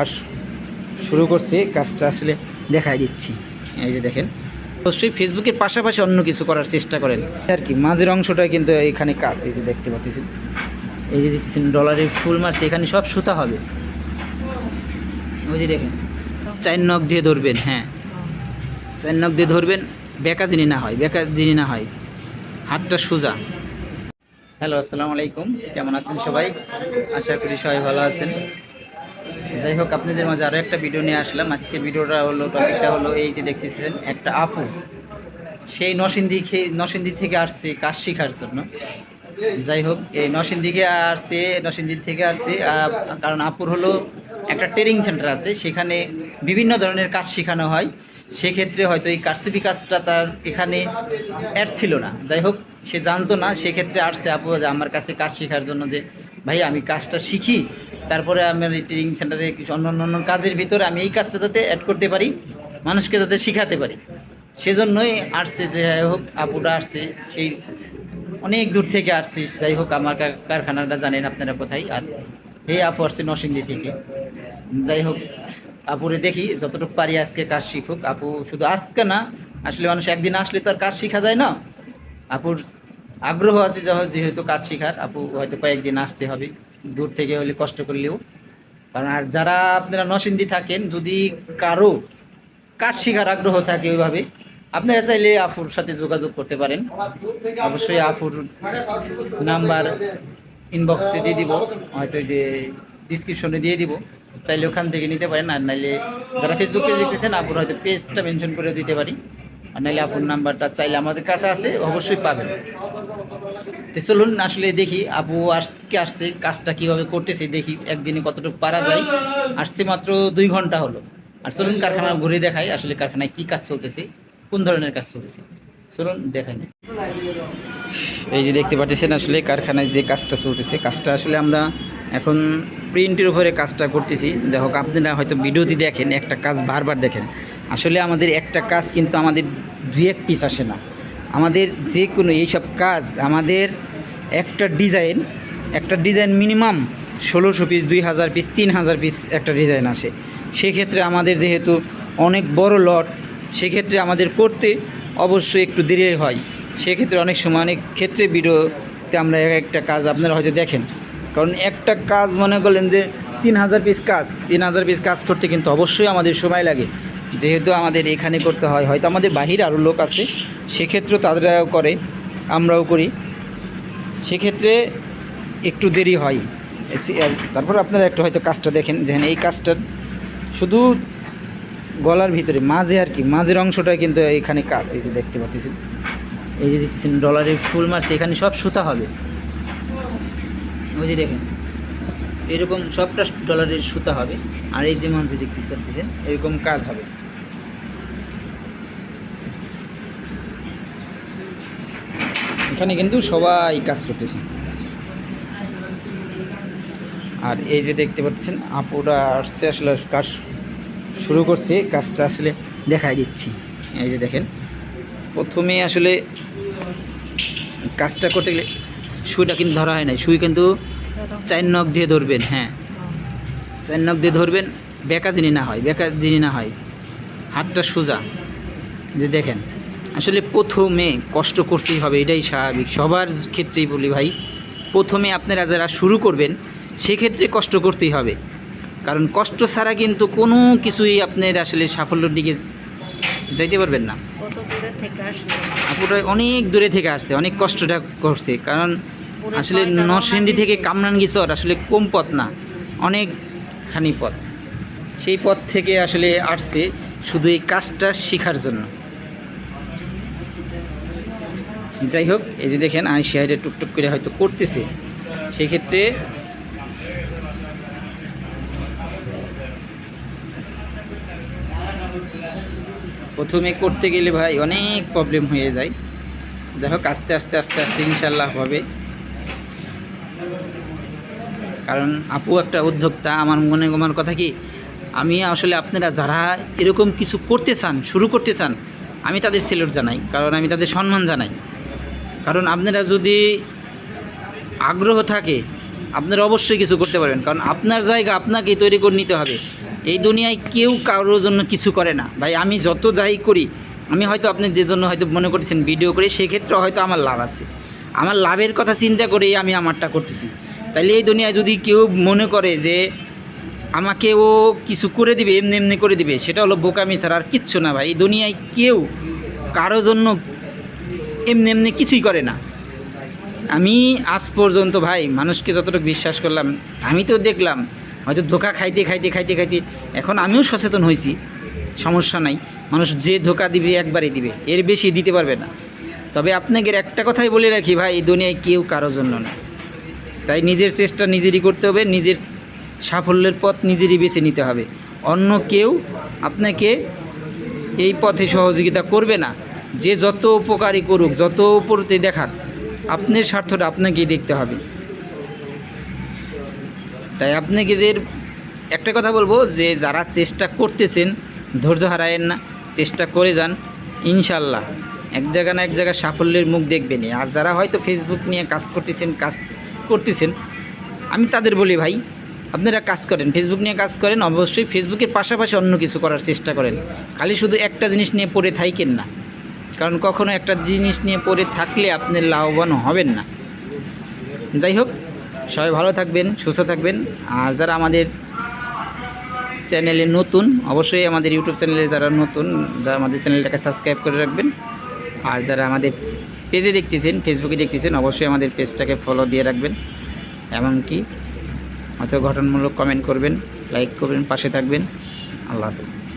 কাজ শুরু করছি, কাজটা আসলে দেখাই দিচ্ছি। এই যে দেখেন। অবশ্যই ফেসবুকের পাশাপাশি অন্য কিছু করার চেষ্টা করেন। আর কি, মাঝের অংশটা কিন্তু এখানে কাজ, এই যে দেখতে পাচ্ছেন। এই যে দেখতেছেন, ডলারের ফুল মারছে, এখানে সব সুতা হবে। যে দেখেন, চার নখ দিয়ে ধরবেন হ্যাঁ। চার নখ দিয়ে ধরবেন বেকা যিনি না হয় বেকা যিনি না হয়। হাতটা সোজা। হ্যালো, আসসালামু আলাইকুম। কেমন আছেন সবাই? আশা করি সবাই ভালো আছেন। যাই হোক, আপনাদের মাঝে আরও একটা ভিডিও নিয়ে আসলাম। আজকে ভিডিওটা হলো টপিকটা হলো এই যে দেখতেছিলেন একটা আপু। সেই নসিন্দি নসিন্দি থেকে আসছে কাজ শেখার জন্য। যাই হোক, এই নসিন্দিকে আসছে নসিন্দি থেকে আসছে কারণ আপুর হলো একটা ট্রেনিং সেন্টার আছে, সেখানে বিভিন্ন ধরনের কাজ শেখানো হয়। সেক্ষেত্রে হয়তো এই কারসিবি কাজটা তার এখানে অ্যাড ছিল না। যাই হোক, সে জানতো না, সেক্ষেত্রে আসছে আপু আমার কাছে কাজ শেখার জন্য যে, ভাই, আমি কাজটা শিখি। তারপরে আমার ট্রেনিং সেন্টারে কিছু অন্য অন্য কাজের ভিতরে আমি এই কাজটা যাতে অ্যাড করতে পারি, মানুষকে যাতে শিখাতে পারি। সেজন্যই আসছে যে যাই হোক আপুটা আসছে, সেই অনেক দূর থেকে আসছি। যাই হোক, আমার কারখানাটা জানেন আপনারা কোথায়। আর এই আপু আসছে নরসিংদী থেকে। যাই হোক, আপুরে দেখি, যতটুকু পারি আজকে কাজ শিখুক। আপু শুধু আজকে না, আসলে মানুষ একদিন আসলে তো আর কাজ শেখা যায় না। আপুর আগ্রহ আছে যেহেতু কাজ শেখার, আপু হয়তো কয়েকদিন আসতে হবে। দূর থেকে হলে কষ্ট করলেও। কারণ আর যারা আপনারা নরসিংদী থাকেন, যদি কারও কাজ শেখার আগ্রহ থাকে ওইভাবে, আপনারা চাইলে আফুর সাথে যোগাযোগ করতে পারেন। অবশ্যই আফুর নাম্বার ইনবক্সে দিয়ে দিব। হয়তো যে ডিসক্রিপশনে দিয়ে দিব। চাইলে ওখান থেকে নিতে পারেন, আর নাইলে যারা ফেসবুক পেজ দেখতেছেন আপুর হয়তো পেজটা মেনশন করে দিতে পারি। আর নাইলে আপুর নাম্বারটা চাইলে আমাদের কাছে আছে, অবশ্যই পাবেন। তো চলুন আসলে দেখি আপু আজকে আসছে, কাজটা কীভাবে করতেছে, দেখি একদিনে কতটুকু পারা যায়। আসছে মাত্র দুই ঘণ্টা হলো। আর চলুন কারখানা ঘুরে দেখাই আসলে কারখানায় কি কাজ চলতেছে, কোন ধরনের কাজ চলতেছে। চলুন দেখাই না। এই যে দেখতে পাচ্ছেন আসলে কারখানায় যে কাজটা চলতেছে, কাজটা আসলে আমরা এখন প্রিন্টের উপরে কাজটা করতেছি। হোক, আপনারা হয়তো ভিডিওতে দেখেন, একটা কাজ বারবার দেখেন। আসলে আমাদের একটা কাজ কিন্তু আমাদের দুই এক পিস আসে না। আমাদের যে কোনো এইসব কাজ, আমাদের একটা ডিজাইন একটা ডিজাইন মিনিমাম ষোলোশো পিস দুই হাজার পিস তিন হাজার পিস একটা ডিজাইন আসে। সেক্ষেত্রে আমাদের যেহেতু অনেক বড় লট সেক্ষেত্রে আমাদের করতে অবশ্যই একটু দেরি হয়। সেক্ষেত্রে অনেক সময়, অনেক ক্ষেত্রে ভিডিওতে আমরা এক একটা কাজ আপনারা হয়তো দেখেন। কারণ একটা কাজ মনে করলেন যে তিন হাজার পিস কাজ, তিন হাজার পিস কাজ করতে কিন্তু অবশ্যই আমাদের সময় লাগে। যেহেতু আমাদের এখানে করতে হয়, হয়তো আমাদের বাহিরে আরও লোক আছে সেক্ষেত্রেও তাদেরাও করে, আমরাও করি। সেক্ষেত্রে একটু দেরি হয়। তারপর আপনারা একটু হয়তো কাজটা দেখেন, যেখানে এই কাজটার শুধু গলার ভিতরে, মাঝে আর কি, মাঝের অংশটা কিন্তু এখানে কাজ, এই যে দেখতে পাচ্ছেন। এই যে দেখছেন ডলারের ফুল মারছে এখানে সব সুতা হবে। যে দেখেন, এরকম সবটা ডলারের সুতা হবে, আর এই যে মাঝে দেখতে পাচ্ছেন, এরকম কাজ হবে। এখানে কিন্তু সবাই কাজ করতেছে। আর এই যে দেখতে পাচ্ছেন, আপুরা আসছে আসলে কাজ শুরু করছে, কাজটা আসলে দেখাই দিচ্ছি। এই যে দেখেন, প্রথমে আসলে কাজটা করতে গেলে সুইটা কিন্তু ধরা হয় না সুই কিন্তু চার নখ দিয়ে ধরবেন হ্যাঁ। চার নখ দিয়ে ধরবেন, বেকা যিনি না হয়, বেকা যিনি না হয়। হাতটা সোজা। যে দেখেন আসলে প্রথমে কষ্ট করতেই হবে এটাই স্বাভাবিক। সবার ক্ষেত্রেই বলি ভাই প্রথমে আপনারা যারা শুরু করবেন সেক্ষেত্রে কষ্ট করতেই হবে। কারণ কষ্ট ছাড়া কিন্তু কোনো কিছুই আপনার আসলে সাফল্যের দিকে যাইতে পারবেন না। আপুরা অনেক দূরে থেকে আসছে অনেক কষ্টটা করছে। কারণ আসলে নরসিংদী থেকে কামরাঙ্গি চর আসলে কম পথ না অনেকখানি পথ। সেই পথ থেকে আসলে আসছে শুধু এই কাজটা শেখার জন্য। যাই হোক, এই যে দেখেন আই শেয়ারে টুকটুক করে হয়তো করতেছে। সেক্ষেত্রে প্রথমে করতে গেলে ভাই অনেক প্রবলেম হয়ে যায়। যাই হোক, আস্তে আস্তে আস্তে আস্তে ইনশাল্লাহ হবে। কারণ আপু একটা উদ্যোক্তা, আমার মনে আমার কথা কি, আমি আসলে আপনারা যারা এরকম কিছু করতে চান, শুরু করতে চান, আমি তাদের সেলুট জানাই, কারণ আমি তাদের সম্মান জানাই। কারণ আপনারা যদি আগ্রহ থাকে, আপনারা অবশ্যই কিছু করতে পারবেন। কারণ আপনার জায়গা আপনাকেই তৈরি করে নিতে হবে। এই দুনিয়ায় কেউ কারোর জন্য কিছু করে না। ভাই, আমি যত যাই করি, আমি হয়তো আপনাদের জন্য হয়তো মনে করতেছেন ভিডিও করে, সেক্ষেত্রে হয়তো আমার লাভ আছে। আমার লাভের কথা চিন্তা করেই আমি আমারটা করতেছি। তাইলে এই দুনিয়ায় যদি কেউ মনে করে যে, আমাকে ও কিছু করে দিবে, এমনি এমনি করে দিবে, সেটা হলো বোকামি ছাড়া আর কিচ্ছু না ভাই। এই দুনিয়ায় কেউ কারও জন্য এমনি এমনি কিছুই করে না। আমি আজ পর্যন্ত ভাই মানুষকে যতটুকু বিশ্বাস করলাম, আমি তো দেখলাম, হয়তো ধোকা খাইতে খাইতে খাইতে খাইতে এখন আমিও সচেতন হয়েছি, সমস্যা নাই। মানুষ যে ধোকা দিবে একবারই দিবে, এর বেশি দিতে পারবে না। তবে আপনাকে একটা কথাই বলে রাখি ভাই, এই দুনিয়ায় কেউ কারোর জন্য না। তাই নিজের চেষ্টা নিজেরই করতে হবে, নিজের সাফল্যের পথ নিজেরই বেছে নিতে হবে। অন্য কেউ আপনাকে এই পথে সহযোগিতা করবে না। যে যত উপকারী করুক, যত উপরতে দেখাক, আপনার স্বার্থটা আপনাকেই দেখতে হবে। তাই আপনাদের একটা কথা বলব যে, যারা চেষ্টা করতেছেন, ধৈর্য হারায়েন না, চেষ্টা করে যান ইনশাল্লাহ এক জায়গা না এক জায়গায় সাফল্যের মুখ দেখবেনই। আর যারা হয়তো ফেসবুক নিয়ে কাজ করতেছেন কাজ করতেছেন, আমি তাদের বলি ভাই, আপনারা কাজ করেন। ফেসবুক নিয়ে কাজ করেন, অবশ্যই ফেসবুকের পাশাপাশি অন্য কিছু করার চেষ্টা করেন। খালি শুধু একটা জিনিস নিয়ে পড়ে থাকেন না। কারণ কখনো একটা জিনিস নিয়ে পড়ে থাকলে আপনি লাভবান হবেন না। যাই হোক, সবাই ভালো থাকবেন, সুস্থ থাকবেন। আর যারা আমাদের চ্যানেলে নতুন, অবশ্যই আমাদের ইউটিউব চ্যানেলে যারা নতুন, যারা আমাদের চ্যানেলটাকে সাবস্ক্রাইব করে রাখবেন। আর যারা আমাদের পেজে দেখতেছেন ফেসবুকে দেখতেছেন, অবশ্যই আমাদের পেজটাকে ফলো দিয়ে রাখবেন। এমনকি হয়তো গঠনমূলক কমেন্ট করবেন লাইক করবেন, পাশে থাকবেন। আল্লাহ হাফেজ।